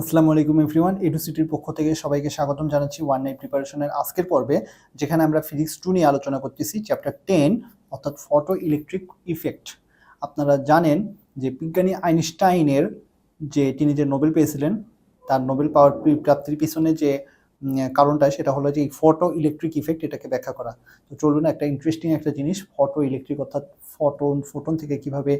আসসালামু আলাইকুম everyone edu সিটির পক্ষ থেকে সবাইকে স্বাগতম জানাচ্ছি ওয়ান নাইট প্রিপারেশনের আজকের পর্বে, যেখানে আমরা ফিজিক্স টু নিয়ে আলোচনা করতেছি চ্যাপ্টার টেন অর্থাৎ ফটো ইলেকট্রিক ইফেক্ট আপনারা জানেন যে বিজ্ঞানী আইনস্টাইনের যে তিনি যে নোবেল পেয়েছিলেন, তার নোবেল পাওয়ার প্রাপ্তির পিছনে যে কারণটা সেটা হলো যে এই ফটো ইলেকট্রিক ইফেক্ট এটাকে ব্যাখ্যা করা। তো চলুন একটা ইন্টারেস্টিং একটা জিনিস ফটো ইলেকট্রিক অর্থাৎ ফটোন ফোটন থেকে কীভাবে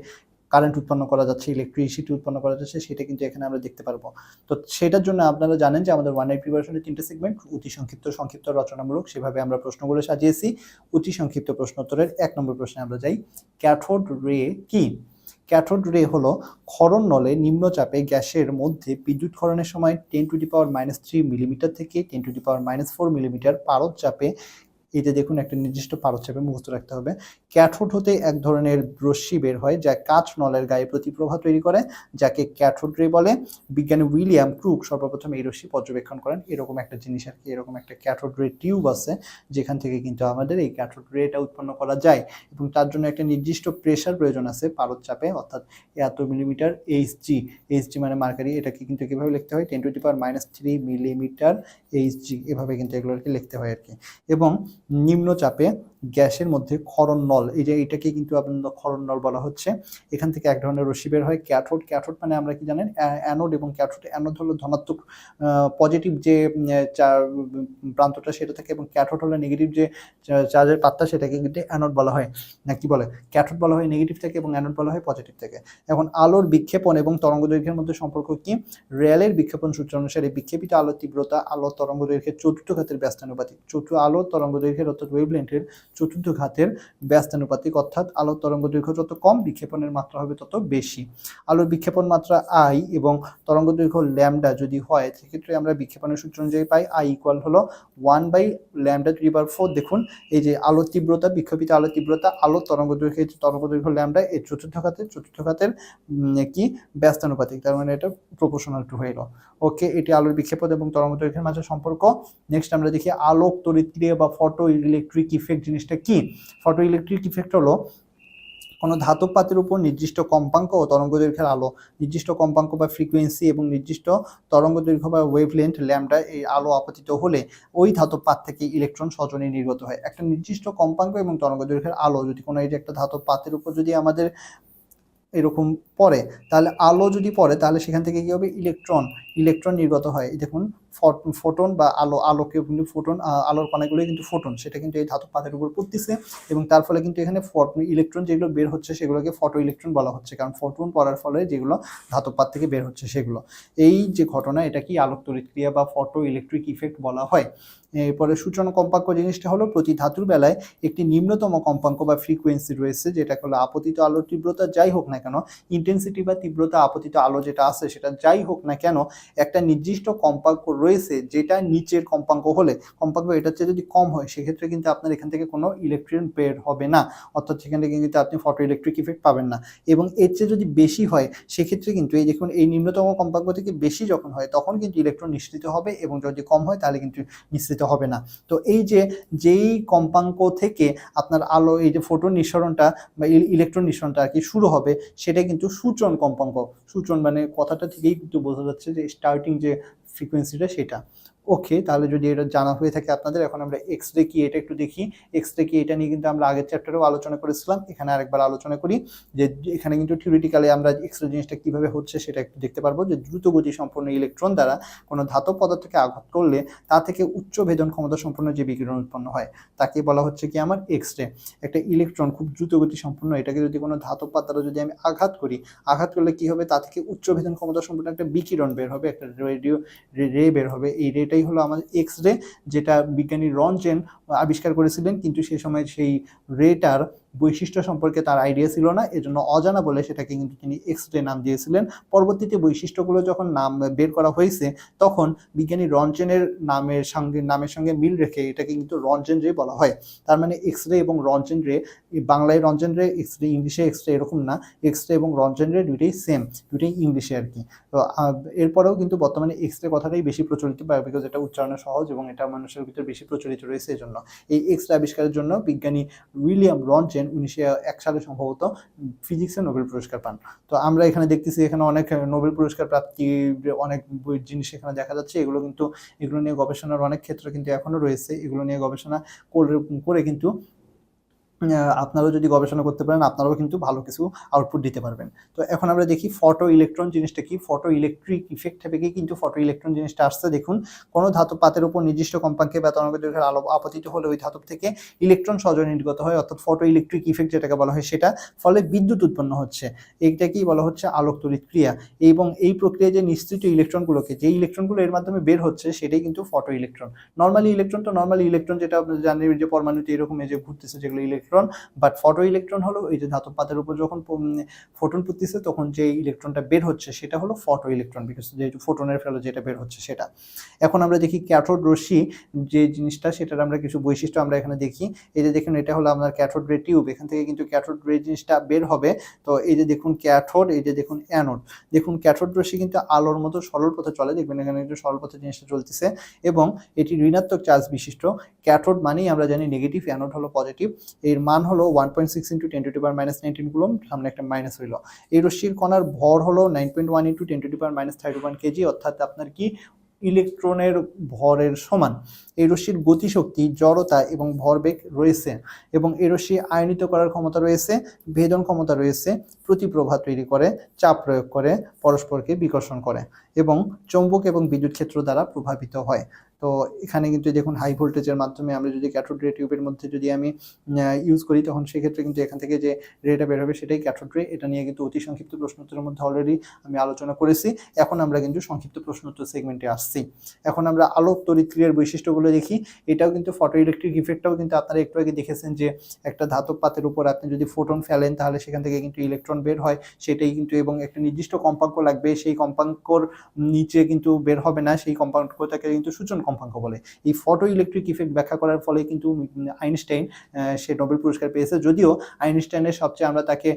কারেন্ট উৎপন্ন করা যাচ্ছে ইলেকট্রিসিটি উৎপন্ন করা যাচ্ছে, সেটা কিন্তু এখানে আমরা দেখতে পারব। তো সেটার জন্য আপনারা জানেন যে আমাদের ওয়ান নাইট প্রিপারেশনের তিনটে সেগমেন্ট অতি সংক্ষিপ্ত সংক্ষিপ্ত, রচনামূলক, সেভাবে আমরা প্রশ্নগুলো সাজিয়েছি। অতি সংক্ষিপ্ত প্রশ্নোত্তরের এক নম্বর প্রশ্নে আমরা যাই। ক্যাথোড রে কি? ক্যাথোড রে হলো ক্ষরণ নলে নিম্নচাপে গ্যাসের মধ্যে বিদ্যুৎ ক্ষরণের সময় ten to the power minus three millimetre থেকে ten to the power minus four millimetre পারদ চাপে এটা দেখুন, একটা নির্দিষ্ট পারদ চাপে মুখস্থ রাখতে হবে। ক্যাথোড হতে এক ধরনের রশ্মি বের হয় যা কাঁচ নলের গায়ে প্রতিপ্রভা তৈরি করে, যাকে ক্যাথোড রে বলে। বিজ্ঞানী উইলিয়াম ক্রুক সর্বপ্রথম এই রশ্মি পর্যবেক্ষণ করেন। এরকম একটা জিনিস আর কি, এরকম একটা ক্যাথোড রে টিউব আছে, যেখান থেকে কিন্তু আমাদের এই ক্যাথোড রেটা উৎপন্ন করা যায়। এবং তার জন্য একটা নির্দিষ্ট প্রেশার প্রয়োজন আছে পারদ চাপে অর্থাৎ এত millimetre H G H G মানে মার্কারি, এটাকে কিন্তু কীভাবে লিখতে হয়? Ten to the power minus three millimetre H G এভাবে কিন্তু এগুলোকে লিখতে হয় আর কি। এবং নিম্নচাপে গ্যাসের মধ্যে ক্ষরণ নল, এই যে এটাকে কিন্তু আপনার ক্ষরণ নল বলা হচ্ছে, এখান থেকে এক ধরনের রশ্মি বের হয়, ক্যাথোড ক্যাথোড মানে আমরা কি জানেন, অ্যা- অ্যানোড এবং ক্যাথোড, অ্যানোড হলো ধনাত্মক পজিটিভ যে প্রান্তটা সেটা থাকে এবং ক্যাথোড হলো নেগেটিভ যে চার্জের পাত্তা সেটাকে কিন্তু অ্যানোড বলা হয়। না, কি বলে? ক্যাথোড বলা হয় নেগেটিভ থেকে এবং অ্যানোড বলা হয় পজিটিভ থেকে। এখন আলোর বিক্ষেপণ এবং তরঙ্গ দৈর্ঘ্যের মধ্যে সম্পর্ক কি? রেলের বিক্ষেপণ সূত্র অনুসারে বিক্ষেপিত আলোর তীব্রতা আলোর তরঙ্গ দৈর্ঘ্যের চতুর্থ ঘাতের ব্যস্তানুপাতিক। চতুর্থ আলোর তরঙ্গ দৈর্ঘ্যের অর্থাৎ ওয়েভলেন্থের চতুর্থ ঘাতের ব্যস্তানুপাতিক, অর্থাৎ আলোর তরঙ্গ দৈর্ঘ্য যত কম বিক্ষেপণের মাত্রা হবে তত বেশি। আলোর বিক্ষেপণ মাত্রা আই এবং তরঙ্গ দৈর্ঘ্য ল্যামডা যদি হয়, সেক্ষেত্রে আমরা বিক্ষেপণের সূত্র অনুযায়ী পাই আই ইকুয়াল হলো ওয়ান বাই ল্যামডা থ্রি বার ফোর দেখুন, এই যে আলোর তীব্রতা বিক্ষেপিত আলোর তীব্রতা আলোর তরঙ্গ দৈর্ঘ্য তরঙ্গ দৈর্ঘ্য ল্যামডা এই চতুর্থ ঘাতের চতুর্থ ঘাতের কি? ব্যস্তানুপাতিক, তার মানে এটা প্রপোর্শনাল টু হয়ে ওকে এটি আলোর বিক্ষেপণ এবং তরঙ্গ দৈর্ঘ্যের মাঝে সম্পর্ক। নেক্সট আমরা দেখি আলোক তড়িৎক্রিয়া বা ফটো ইলেকট্রিক ইফেক্ট জিনিসটা কি? ফটো ইলেকট্রিক ইফেক্ট হলো কোনো ধাতব পাতের উপর নির্দিষ্ট কম্পাঙ্ক ও তরঙ্গ দৈর্ঘ্যের আলো। নির্দিষ্ট কম্পাঙ্ক বা ফ্রিকোয়েন্সি এবং নির্দিষ্ট তরঙ্গ দৈর্ঘ্য বা ওয়েভলেন্থ ল্যামডা এই আলো আপতিত হলে ওই ধাতব পাত থেকে ইলেকট্রন সজনে নির্গত হয়। একটা নির্দিষ্ট কম্পাঙ্ক এবং তরঙ্গ দৈর্ঘ্যের আলো যদি কোনো এই যে একটা ধাতব পাতের উপর যদি আমাদের এরকম পড়ে, তাহলে আলো যদি পড়ে, তাহলে সেখান থেকে কী হবে? ইলেকট্রন ইলেকট্রন নির্গত হয়। দেখুন ফোটন বা আলো আলোকে কিন্তু ফোটন আলোর কণাগুলোই কিন্তু ফোটন। সেটা কিন্তু এই ধাতব পাতের উপর পড়তেছে এবং তার ফলে কিন্তু এখানে ইলেকট্রন যেগুলো বের হচ্ছে সেগুলোকে ফটো ইলেকট্রন বলা হচ্ছে। কারণ ফোটন পড়ার ফলে যেগুলো ধাতব পাত থেকে বের হচ্ছে সেগুলো। এই যে ঘটনা, এটা কি আলোক তড়িৎক্রিয়া বা ফটো ইলেকট্রিক ইফেক্ট বলা হয়? এরপরে সূচনা কম্পাঙ্ক জিনিসটা হলো, প্রতি ধাতুর বেলায় একটি নিম্নতম কম্পাঙ্ক বা ফ্রিকোয়েন্সি রয়েছে, যেটা হলো আপতিত আলোর তীব্রতা যাই হোক না কেন ইন্টেন্সিটি বা তীব্রতা আপতিত আলো যেটা আছে সেটা যাই হোক না কেন, একটা নির্দিষ্ট কম্পাঙ্ক রয়েছে যেটা নিচের কম্পাঙ্ক হলে, কম্পাঙ্ক এটার চেয়ে যদি কম হয়, সেক্ষেত্রে কিন্তু আপনার এখান থেকে কোনো ইলেকট্রন বের হবে না। অর্থাৎ সেখান থেকে কিন্তু আপনি ফটো ইলেকট্রিক ইফেক্ট পাবেন না। এবং এর চেয়ে যদি বেশি হয়, সেক্ষেত্রে কিন্তু এই দেখুন, এই নিম্নতম কম্পাঙ্ক থেকে বেশি যখন হয়, তখন কিন্তু ইলেকট্রন নিঃসৃত হবে এবং যদি কম হয়, তাহলে কিন্তু নিঃসৃত হবে না। তো এই যে, যেই কম্পাঙ্ক থেকে আপনার আলো, এই যে ফোটন নিঃসরণটা বা ইলেকট্রন নিঃসরণটা আর কি শুরু হবে, সেটা কিন্তু সূচন কম্পাঙ্ক। সূচন মানে কথাটা থেকেই কিন্তু বোঝা যাচ্ছে যে স্টার্টিং যে ফ্রিকোয়েন্সিটা সেটা। ওকে, তাহলে যদি এটা জানা হয়ে থাকে আপনাদের, এখন আমরা এক্স রে কি এটা একটু দেখি। এক্স রে কি এটা নিয়ে কিন্তু আমরা আগের চ্যাপ্টারেও আলোচনা করেছিলাম, এখানে আরেকবার আলোচনা করি যে এখানে কিন্তু থিওরিটিক্যালি আমরা এক্স রে জিনিসটা কীভাবে হচ্ছে সেটা একটু দেখতে পারব যে দ্রুত গতি সম্পন্ন ইলেকট্রন দ্বারা কোনো ধাতব পদার্থকে আঘাত করলে তা থেকে উচ্চ ভেদন ক্ষমতা সম্পন্ন যে বিকিরণ উৎপন্ন হয়, তাকে বলা হচ্ছে কি আমার এক্স রে একটা ইলেকট্রন খুব দ্রুত গতি সম্পন্ন, এটাকে যদি কোনো ধাতব পাত যদি আমি আঘাত করি, আঘাত করলে কি হবে? তা থেকে উচ্চ ভেদন ক্ষমতা সম্পন্ন একটা বিকিরণ বের হবে, একটা রেডিও রে বের হবে। এই রেটাই হলো আমাদের এক্স রে যেটা বিজ্ঞানী রঞ্জেন আবিষ্কার করেছিলেন, কিন্তু সে সময় সেই রেটার বৈশিষ্ট্য সম্পর্কে তার আইডিয়া ছিল না, এজন্য অজানা বলে সেটাকে কিন্তু তিনি এক্স রে নাম দিয়েছিলেন। পরবর্তীতে বৈশিষ্ট্যগুলো যখন নাম বের করা হয়েছে, তখন বিজ্ঞানী রনচেনের নামের সঙ্গে নামের সঙ্গে মিল রেখে এটাকে কিন্তু রনচেন রে বলা হয়। তার মানে এক্স রে এবং রনচেন রে বাংলায় রনচেন রে এক্স রে ইংলিশে এক্স রে এরকম না এক্স রে এবং রনচেন রে দুইটাই সেম দুইটাই ইংলিশে আর কি। তো এরপরেও কিন্তু বর্তমানে এক্স রে কথাটাই বেশি প্রচলিত বিকজ এটা উচ্চারণে সহজ এবং এটা মানুষের ভিতরে বেশি প্রচলিত রয়েছে এজন্য। এই এক্স রে আবিষ্কারের জন্য বিজ্ঞানী উইলিয়াম রনচেন জেন উনিশশো এক সালে সম্ভবত ফিজিক্সে নোবেল পুরস্কার পান। তো আমরা এখানে দেখতেছি এখানে অনেক নোবেল পুরস্কার প্রাপ্তি অনেক জিনিস এখানে দেখা যাচ্ছে। এগুলো কিন্তু, এগুলো নিয়ে গবেষণার অনেক ক্ষেত্র কিন্তু এখনও রয়েছে। এগুলো নিয়ে গবেষণা করে কিন্তু আপনারাও যদি গবেষণা করতে পারেন, আপনারাও কিন্তু ভালো কিছু আউটপুট দিতে পারবেন। তো এখন আমরা দেখি ফটো ইলেকট্রন জিনিসটা কি? ফটো ইলেকট্রিক ইফেক্ট থেকে কিন্তু ফটো ইলেকট্রন জিনিসটা আসছে, দেখুন। কোনো ধাতু পাতের উপর নির্দিষ্ট কম্পাঙ্কে বা তরঙ্গ দৈর্ঘ্যের আলো আপতিত হলে ওই ধাতু থেকে ইলেকট্রন সহজে নির্গত হয়, অর্থাৎ ফটো ইলেকট্রিক ইফেক্ট যেটাকে বলা হয় সেটা। ফলে বিদ্যুৎ উৎপন্ন হচ্ছে। এইটাকেই বলা হচ্ছে আলোক তড়িৎ ক্রিয়া। এবং এই প্রক্রিয়ায় যে নিশ্চিত ইলেকট্রনগুলোকে যে ইলেকট্রনগুলো এর মাধ্যমে বের হচ্ছে, সেটাই কিন্তু ফটো ইলেকট্রন নর্মালি ইলেকট্রন তো নর্মালি ইলেকট্রন যেটা আপনারা জানেন যে পরমাণুতে এরকম যে ঘুরতেছে, যেগুলো ইলেকট্রন বাট ফটো ইলেকট্রন হলো এই যে ধাতব পাতের উপর যখন ফোটন পড়তেছে তখন যে ইলেকট্রনটা বের হচ্ছে সেটা হলো ফটো ইলেকট্রন বিকজ যেহেতু ফোটনের ফেলো যেটা বের হচ্ছে সেটা। এখন আমরা দেখি ক্যাথোড রশ্মি, যে জিনিসটা সেটার আমরা কিছু বৈশিষ্ট্য আমরা এখানে দেখি। এই যে দেখুন, এটা হলো আপনার ক্যাথোড রে টিউব এখান থেকে কিন্তু ক্যাথোড রে জিনিসটা বের হবে। তো এই যে দেখুন ক্যাথোড এই যে দেখুন অ্যানোড দেখুন ক্যাথোড রশ্মি কিন্তু আলোর মতো সরল পথে চলে, দেখবেন এখানে একটু সরল পথে জিনিসটা চলতেছে। এবং এটি ঋণাত্মক চার্জ বিশিষ্ট। ক্যাথোড মানেই আমরা জানি নেগেটিভ অ্যানোড হলো পজিটিভ এর মান হলো one point six into ten to the power minus nineteen coulomb সামনে একটা মাইনাস হইল এই রশ্মির কণার ভর হলো nine point one into ten to the power minus thirty one KG অর্থাৎ আপনার কি ইলেকট্রনের ভরের সমান। এই রশ্মির গতিশক্তি, জড়তা এবং ভরবেগ রয়েছে এবং এই রশ্মি আয়নিত করার ক্ষমতা রয়েছে, ভেদন ক্ষমতা রয়েছে প্রতিপ্রভা তৈরি করে, চাপ প্রয়োগ করে, পরস্পরকে বিকর্ষণ করে এবং চৌম্বক এবং বিদ্যুৎ ক্ষেত্র দ্বারা প্রভাবিত হয়। তো এখানে কিন্তু দেখুন হাই ভোল্টেজের মাধ্যমে আমরা যদি ক্যাথোড রে টিউবের মধ্যে যদি আমি ইউজ করি, তখন সেক্ষেত্রে কিন্তু এখান থেকে যে রেটা বের হবে সেটাই ক্যাথোড রে এটা নিয়ে কিন্তু অতি সংক্ষিপ্ত প্রশ্নোত্তরের মধ্যে অলরেডি আমি আলোচনা করেছি। এখন আমরা কিন্তু সংক্ষিপ্ত প্রশ্নোত্তর সেগমেন্টে আসছি। এখন আমরা আলোক তড়িৎ ক্রিয়ার বৈশিষ্ট্যগুলো দেখি। এটাও কিন্তু ফটো ইলেকট্রিক ইফেক্টটাও কিন্তু আপনারা একটু আগে দেখেছেন যে একটা ধাতব পাতের উপর আপনি যদি ফোটন ফেলেন তাহলে সেখান থেকে কিন্তু ইলেকট্রন বের হয়। সেটাই কিন্তু এবং একটা নির্দিষ্ট কম্পাঙ্ক লাগবে। সেই কম্পাঙ্কর নিচে কিন্তু বের হবে না। সেই কম্পাঙ্কটাকে কিন্তু সূচন কম্পাঙ্ক বলে। এই ফটো ইলেকট্রিক ইফেক্ট ব্যাখ্যা করার ফলে কিন্তু আইনস্টাইন সে নোবেল পুরস্কার পেয়েছে। যদিও আইনস্টাইনের সবচেয়ে আমরা তাকে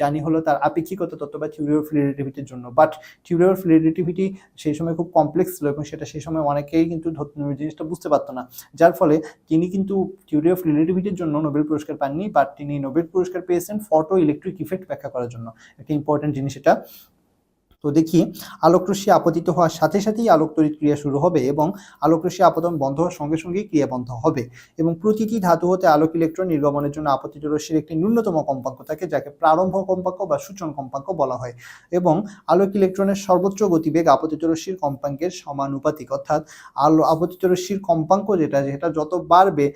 জানি হলো তার আপেক্ষিকতা তত্ত্ব বা থিওরি অফ রিলেটিভিটির জন্য। বাট থিওরি অফ রিলেটিভিটি সেই সময় খুব কমপ্লেক্স ছিল এবং সেটা সেই সময় অনেকেই কিন্তু জিনিসটা বুঝতে পারতো না। যার ফলে তিনি কিন্তু থিওরি অফ রিলেটিভিটির জন্য নোবেল পুরস্কার পাননি বাট তিনি নোবেল পুরস্কার পেয়েছেন ফটো ইলেকট্রিক ইফেক্ট ব্যাখ্যা করার জন্য। একটা ইম্পর্টেন্ট জিনিস এটা। তো দেখি, আলোকরশ্মি আপতিত হওয়ার সাথে সাথেই আলোক তড়িৎ ক্রিয়া শুরু হবে এবং আলোকরশ্মি আপতন বন্ধ হওয়ার সঙ্গে সঙ্গেই ক্রিয়া বন্ধ হবে এবং প্রতিটি ধাতু হতে আলোক ইলেকট্রন নির্গমনের জন্য আপতিত রশ্মির একটি ন্যূনতম কম্পাঙ্ক থাকে, যাকে প্রারম্ভ কম্পাঙ্ক বা সূচন কম্পাঙ্ক বলা হয় এবং আলোক ইলেকট্রনের সর্বোচ্চ গতিবেগ আপতিত রশ্মির কম্পাঙ্কের সমানুপাতিক। অর্থাৎ আলো, আপতিত রশ্মির কম্পাঙ্ক যেটা যেটা যত বাড়বে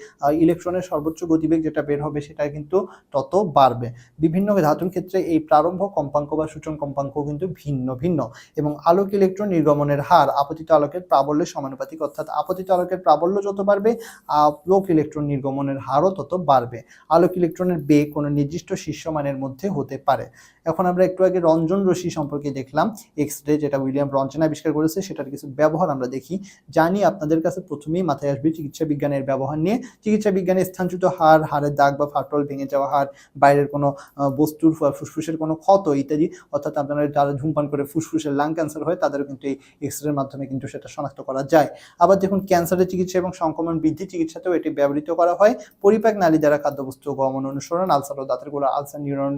ইলেকট্রনের সর্বোচ্চ গতিবেগ যেটা বের হবে সেটা কিন্তু তত বাড়বে। বিভিন্ন ধাতুর ক্ষেত্রে এই প্রারম্ভ কম্পাঙ্ক বা সূচন কম্পাঙ্ক কিন্তু ভিন্ন ভিন্ন এবং আলোক ইলেকট্রন নির্গমনের হার আপতিত আলোকের প্রাবল্যের সমানুপাতিক, অর্থাৎ আপতিত আলোকের প্রাবল্য যত বাড়বে, আলোক ইলেকট্রন নির্গমনের হারও তত বাড়বে। আলোক ইলেকট্রনের বেগ কোনো নির্দিষ্ট শীর্ষমানের মধ্যে হতে পারে। এখন আমরা একটু আগে রঞ্জন রশ্মি সম্পর্কে দেখলাম এক্স রে যেটা উইলিয়াম রঞ্জন আবিষ্কার করেছে, সেটার কিছু ব্যবহার আমরা দেখি। জানি আপনাদের কাছে প্রথমেই মাথায় আসবে চিকিৎসা বিজ্ঞানের ব্যবহার নিয়ে। চিকিৎসা বিজ্ঞানে স্থানচ্যুত হাড়, হাড়ের দাগ বা ফাটল ভেঙে যাওয়া হাড়, বাইরের কোনো বস্তুর ফুসফুসের কোনো ক্ষত, ইত্যাদি, অর্থাৎ আপনারা যারা ধূমপান করে ফুসফুসের লাং ক্যান্সার হয়, তাদেরও কিন্তু এই এক্স রের মাধ্যমে কিন্তু সেটা শনাক্ত করা যায়। আবার দেখুন ক্যান্সারের চিকিৎসা এবং সংক্রমণ বৃদ্ধি চিকিৎসাতেও এটি ব্যবহৃত করা হয়। পরিপাক নালী দ্বারা খাদ্যবস্তু গমন অনুসরণ, আলসার ও দাঁতের গোড়া আলসার নিউরন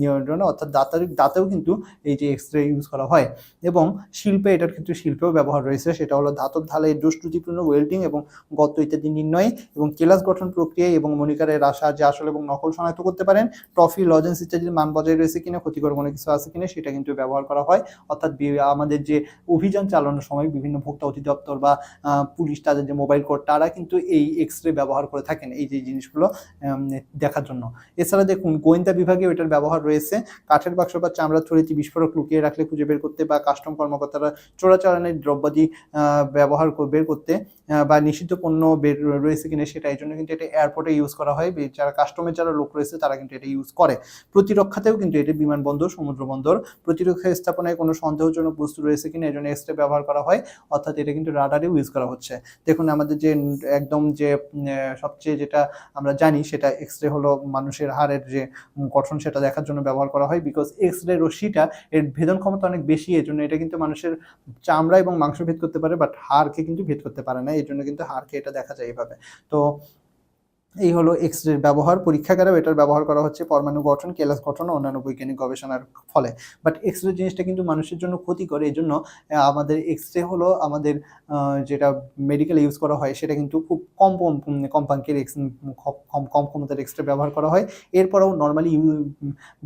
নিউরন অর্থাৎ দাঁতের, দাঁতেও কিন্তু এই যে এক্স রে ইউজ করা হয়। এবং শিল্পে এটার কিন্তু শিল্পেও ব্যবহার রয়েছে, সেটা হলো ধাতব ঢালাই দুষ্ত্রুতিপূর্ণ ওয়েল্ডিং এবং গত ইত্যাদি নির্ণয় এবং কেলাস গঠন প্রক্রিয়ায় এবং মনিকারের রাসা, যে আসল এবং নকল শনাক্ত করতে পারেন। ট্রফি লজেন্স ইত্যাদির মান বজায় রয়েছে কিনা, ক্ষতিকর কোনো কিছু আছে কিনা, সেটা কিন্তু ব্যবহার করা হয়। অর্থাৎ আমাদের যে অভিযান চালানোর সময় বিভিন্ন ভোক্তা অধিদপ্তর বা পুলিশ তাদের যে মোবাইল কোড তারা কিন্তু এই এক্স রে ব্যবহার করে থাকেন এই যে জিনিসগুলো দেখার জন্য। এছাড়া দেখুন, গোয়েন্দা বিভাগে এটার ব্যবহার রয়েছে। কাঠের বাক্স বা চামড়া থলিতে বিস্ফোরক লুকিয়ে রাখলে খুঁজে বের করতে বা কাস্টম কর্মকর্তারা চোরাচালানের দ্রব্যাদি ব্যবহার বের করতে বা নিষিদ্ধ পণ্য বের রয়েছে কিনা সেটা এই জন্য কিন্তু এটা এয়ারপোর্টে ইউজ করা হয়। যারা কাস্টমের যারা লোক রয়েছে তারা কিন্তু এটা ইউজ করে। প্রতিরক্ষাতেও কিন্তু এটা বিমানবন্দর সমুদ্র বন্দর প্রতিরক্ষা স্থাপনায় কোনো সন্দেহজনক বস্তু রয়েছে কিনা এই জন্য এক্সরে ব্যবহার করা হয়। অর্থাৎ এটা কিন্তু রাডারেও ইউজ করা হচ্ছে। দেখুন, আমাদের যে একদম যে সবচেয়ে যেটা আমরা জানি সেটা এক্সরে হলো মানুষের হাড়ের যে গঠন সেটা দেখার জন্য ব্যবহার করা হয় বিকজ এক্সরে রশ্মিটা এর ভেদন ক্ষমতা অনেক বেশি, এই জন্য এটা কিন্তু মানুষের চামড়া এবং মাংস ভেদ করতে পারে বাট হাড়কে কিন্তু ভেদ করতে পারে না, এই জন্য কিন্তু হাড়কে এটা দেখা যায় এইভাবে। তো এই হলো এক্স রে ব্যবহার। পরীক্ষাগারেও এটার ব্যবহার করা হচ্ছে। পরমাণু গঠন, কেলাস গঠন ও অন্যান্য বৈজ্ঞানিক গবেষণার ফলে। বাট এক্স রে জিনিসটা কিন্তু মানুষের জন্য ক্ষতিকর। এই জন্য আমাদের এক্স রে হলো আমাদের যেটা মেডিকেল ইউজ করা হয়, সেটা কিন্তু খুব কম কম কম্পাঙ্কের এক্স কম কম ক্ষমতার এক্স রে ব্যবহার করা হয়। এরপরেও নর্মালি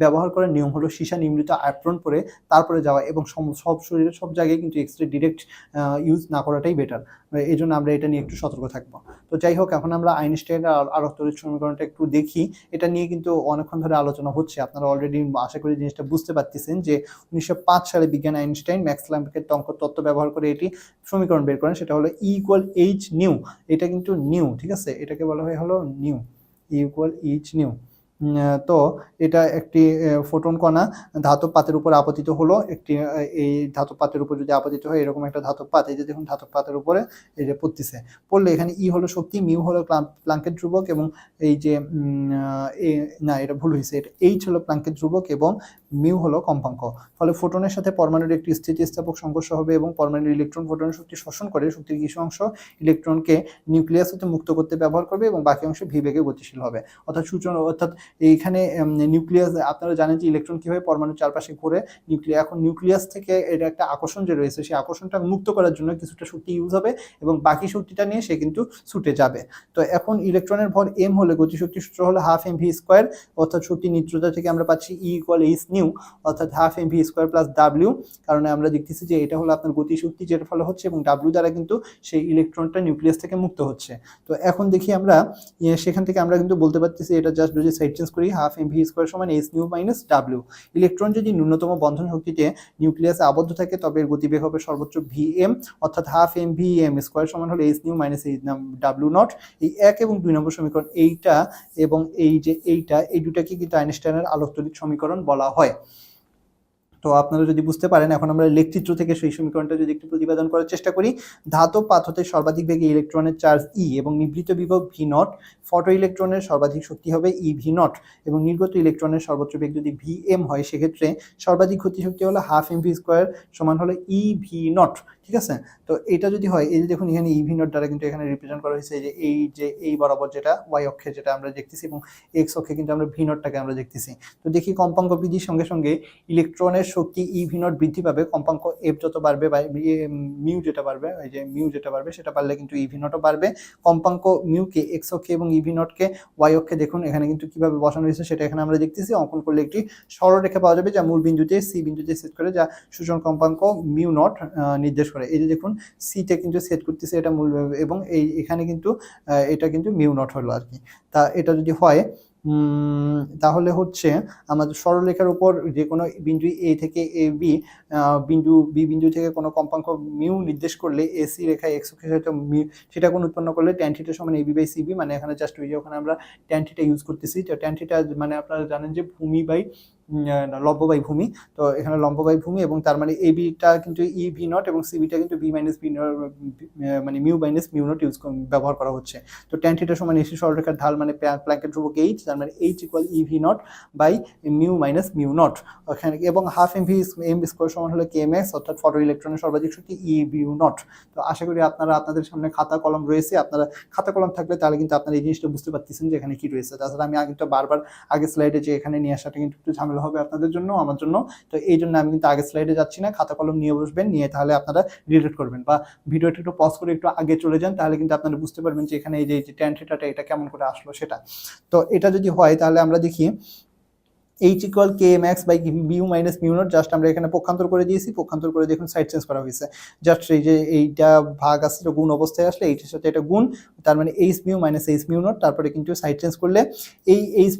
ব্যবহার করার নিয়ম হলো সীসা নিম্নিত অ্যাপ্রন পরে তারপরে যাওয়া এবং সব শরীরের সব জায়গায় কিন্তু এক্স রে ডিরেক্ট ইউজ না করাটাই বেটার এই জন্য আমরা এটা নিয়ে একটু সতর্ক থাকব। তো যাই হোক, এখন আমরা আইনস্টাইন আর আরক্তরিক সমীকরণটা একটু দেখি। এটা নিয়ে কিন্তু অনেকক্ষণ ধরে আলোচনা হচ্ছে। আপনারা অলরেডি আশা করি জিনিসটা বুঝতে পারতেছেন যে উনিশশো পাঁচ সালে বিজ্ঞান আইনস্টাইন, ম্যাক্স ল্যাম্পের তঙ্ক তত্ত্ব ব্যবহার করে এটি সমীকরণ বের করেন। সেটা হলো ই ইকুয়াল এইচ নিউ এটা কিন্তু নিউ ঠিক আছে? এটাকে বলা হয় হলো নিউ ইকুয়াল এইচ নিউ তো এটা একটি ফোটন কণা ধাতব পাতের উপর আপতিত হলো। একটি এই ধাতব পাতের উপর যদি আপতিত হয়, এরকম একটা ধাতব পাত, এই যে দেখুন ধাতব পাতের উপরে এই যে পড়তেছে। পড়লে এখানে ই হলো শক্তি, মিউ হলো প্লাং- প্লাঙ্কের ধ্রুবক এবং এই যে না, এটা ভুল হয়েছে এটা এইচ হলো প্লাঙ্কের ধ্রুবক এবং মিউ হলো কম্পাঙ্ক। ফলে ফোটনের সাথে পরমাণুর একটি স্থিতিস্থাপক সংঘর্ষ হবে এবং পরমাণুর ইলেকট্রন ফোটনের শক্তি শোষণ করে শক্তির কিছু অংশ ইলেকট্রনকে নিউক্লিয়াস হতে মুক্ত করতে ব্যবহার করবে এবং বাকি অংশ ভি বেগে গতিশীল হবে। অর্থাৎ সূচনা, অর্থাৎ এইখানে নিউক্লিয়াস, আপনারা জানেন যে ইলেকট্রন কীভাবে পরমাণুর চারপাশে ঘুরে, নিউক্লিয়া, এখন নিউক্লিয়াস থেকে এটা একটা আকর্ষণ যে রয়েছে, সেই আকর্ষণটা মুক্ত করার জন্য কিছুটা শক্তি ইউজ হবে এবং বাকি শক্তিটা নিয়ে সে কিন্তু ছুটে যাবে। তো এখন ইলেকট্রনের ভর এম হলে গতিশক্তি সূত্র হলো হাফ এম ভি স্কোয়ার অর্থাৎ শক্তি নিত্রতা থেকে আমরা পাচ্ছি ই ইকুয়াল এইচ নিউ অর্থাৎ half M V square plus W কারণে আমরা দেখতেছি যে এটা হলো আপনার গতিশক্তি যেটা ফলে হচ্ছে এবং ডাব্লিউ দ্বারা কিন্তু সেই ইলেকট্রনটা নিউক্লিয়াস থেকে মুক্ত হচ্ছে। তো এখন দেখি আমরা সেখান থেকে আমরা কিন্তু বলতে পারতেছি এটা জাস্ট যদি সাইড চেঞ্জ করি হাফ এম ভি স্কোয়ার সমান H nu minus W electron যদি ন্যূনতম বন্ধন শক্তিতে নিউক্লিয়াসে আবদ্ধ থাকে, তবে এর গতিবেগ হবে সর্বোচ্চ ভি এম অর্থাৎ half M V M square সমান হলো H nu minus H W naught এই এক এবং দুই নম্বর সমীকরণ এইটা এবং এই যে এইটা, এই দুটাকে কিন্তু আইনস্টাইনের আলোকতড়িৎ সমীকরণ বলা হয়। তো আপনারা যদি বুঝতে পারেন, এখন আমরা লেখচিত্র থেকে সেই সমীকরণটা যদি একটু প্রতিবেদন করার চেষ্টা করি, ধাতব পাথরের সর্বাধিক বেগে ইলেকট্রনের চার্জ ই এবং নিবৃত বিভব ভি নট ফটো ইলেকট্রনের সর্বাধিক শক্তি হবে ই ভি নট এবং নির্গত ইলেকট্রনের সর্বোচ্চ বেগ যদি ভি এম হয়, সেক্ষেত্রে সর্বাধিক ক্ষতি শক্তি হলো হাফ এম ভি স্কোয়ার সমান হলো ই ভি নট ঠিক আছে? তো এটা যদি হয়, এই যে দেখুন, এখানে ইভি নোট দ্বারা কিন্তু এখানে রিপ্রেজেন্ট করা হয়েছে যে এই যে এই বরাবর যেটা ওয়াই অক্ষে যেটা আমরা দেখতেছি এবং এক্স অক্ষে কিন্তু আমরা ভি নোটটাকে আমরা দেখতেছি। তো দেখি কম্পাঙ্ক বৃদ্ধির সঙ্গে সঙ্গে ইলেকট্রনের শক্তি ই ভি নট বৃদ্ধি পাবে, কম্পাঙ্ক এফ যত বাড়বে বা মিউ যেটা বাড়বে, এই যে মিউ যেটা বাড়বে সেটা বাড়লে কিন্তু ইভি নোটও বাড়বে। কম্পাঙ্ক মিউকে এক্স অক্ষে এবং ইভি নটকে ওয়াই অক্ষে দেখুন, এখানে কিন্তু কীভাবে বসানো হয়েছে সেটা এখানে আমরা দেখতেছি। অঙ্কন করলে একটি সরলরেখা পাওয়া যাবে যা মূল বিন্দুতে সি বিন্দুতে সেট করে যা সূচন কম্পাঙ্ক মিউ নট নির্দেশ করে। এই যে দেখুন সিটা কিন্তু সেট করতেছে এটা মূল এবং এই এখানে কিন্তু এটা কিন্তু মিউ নট হলো আর কি তা এটা যদি হয় তাহলে হচ্ছে আমাদের সরলরেখার উপর যে কোনো বিন্দু এ থেকে এ বি বিন্দু বি বিন্দু থেকে কোনো কম্পাঙ্ক মিউ নির্দেশ করলে এসি রেখা এক্স সাথে মিউ সেটা কোন উৎপন্ন করলে ট্যান থিটা সমান এবি বাই সিবি মানে এখানে জাস্ট ওই যে ওখানে আমরা ট্যান থিটা ইউজ করতেছি। তো ট্যান থিটা মানে আপনারা জানেন যে ভূমি বাই লম্ব বাই ভূমি তো এখানে লম্ব বাই ভূমি এবং তার মানে এ বিটা কিন্তু ই ভি নট এবং সিবিটা কিন্তু বি মাইনাস বি মানে mu minus mu naught use ব্যবহার করা হচ্ছে। তো ট্যান থিটা সমান এসি সরলরেখার ঢাল মানে প্ল্যাঙ্কের ধ্রুবক এইচ তার মানে H equal E V naught by mu minus mu naught ওখানে এবং half M V M square সমান হলো কে এম এক্স অর্থাৎ ফটো ইলেকট্রনের সর্বাধিক শক্তি ই ভিউ নট তো আশা করি আপনারা, আপনাদের সামনে খাতা কলম রয়েছে। আপনারা খাতা কলম থাকলে তাহলে কিন্তু আপনারা এই জিনিসটা বুঝতে পারতেছেন যে এখানে কি রয়েছে। তাছাড়া আমি আগে বারবার আগে স্লাইডে যে এখানে নিয়ে আসাটা কিন্তু একটু ঝামেলা হবে আপনাদের জন্য, আমার জন্য। তো এই জন্য আমি কিন্তু আগে স্লাইডে যাচ্ছি না, খাতা কলম নিয়ে বসবেন, নিয়ে তাহলে আপনারা রিলেট করবেন বা ভিডিওটা একটু পজ করে একটু আগে চলে যান, তাহলে কিন্তু আপনারা বুঝতে পারবেন যে এখানে এই যে ট্যান থিটাটা এটা কেমন করে আসলো সেটা। তো এটা যদি হয় তাহলে আমরা দেখি H equal K M X by mu minus mu naught just আমরা এখানে পক্ষান্তর করে দিয়েছি, পক্ষান্তর করে দেখুন সাইড চেঞ্জ করা হয়েছে। জাস্ট এই যে এইটা ভাগ আসলে গুণ অবস্থায় আসলে এইটার সাথে এটা গুণ, তার মানে H mu minus H mu naught তারপরে কিন্তু সাইড চেঞ্জ করলে এই এইচ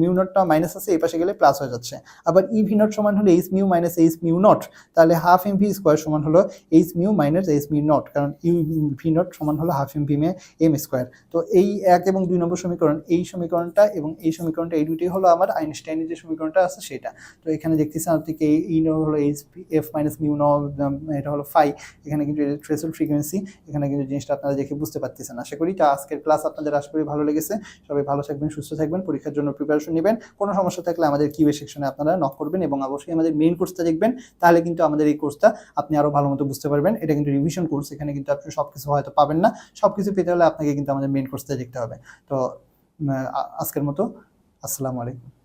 মিউ নটটা মাইনাস আছে, এই পাশে গেলে প্লাস হয়ে যাচ্ছে। আবার ই ভি নট সমান হলো H mu minus H mu naught তাহলে হাফ এম ভি স্কোয়ার সমান হলো H mu minus H mu naught কারণ ইউ ভি নট সমান হলো half M V may M square তো এই এক এবং দুই নম্বর সমীকরণ, এই সমীকরণটা এবং এই সমীকরণটা, এই দুইটাই হলো আমার আইনস্টাইনের যে সমীকরণটা আছে সেটা। তো এখানে দেখতেছেন আপনি কি ই হলো এইচ এফ মাইনাস মিউ ন এটা হলো ফাই এখানে কিন্তু ট্রেসল ফ্রিকোয়েন্সি এখানে কিন্তু জিনিসটা আপনারা দেখে বুঝতে পারতেছেন। আশা করি তো আজকের ক্লাস আপনাদের আশা করি ভালো লেগেছে। সবাই ভালো থাকবেন, সুস্থ থাকবেন, পরীক্ষার জন্য প্রিপারেশন নেবেন। কোনো সমস্যা থাকলে আমাদের কিউএ সেকশনে আপনারা নক করবেন এবং অবশ্যই আমাদের মেইন কোর্সটা দেখবেন। তাহলে কিন্তু আমাদের এই কোর্সটা আপনি আরও ভালো মতো বুঝতে পারবেন। এটা কিন্তু রিভিশন কোর্স এখানে কিন্তু আপনি সব কিছু হয়তো পাবেন না। সব কিছু পেতে হলে আপনাকে কিন্তু আমাদের মেইন কোর্সটা দেখতে হবে। তো আজকের মতো, আসসালামু আলাইকুম।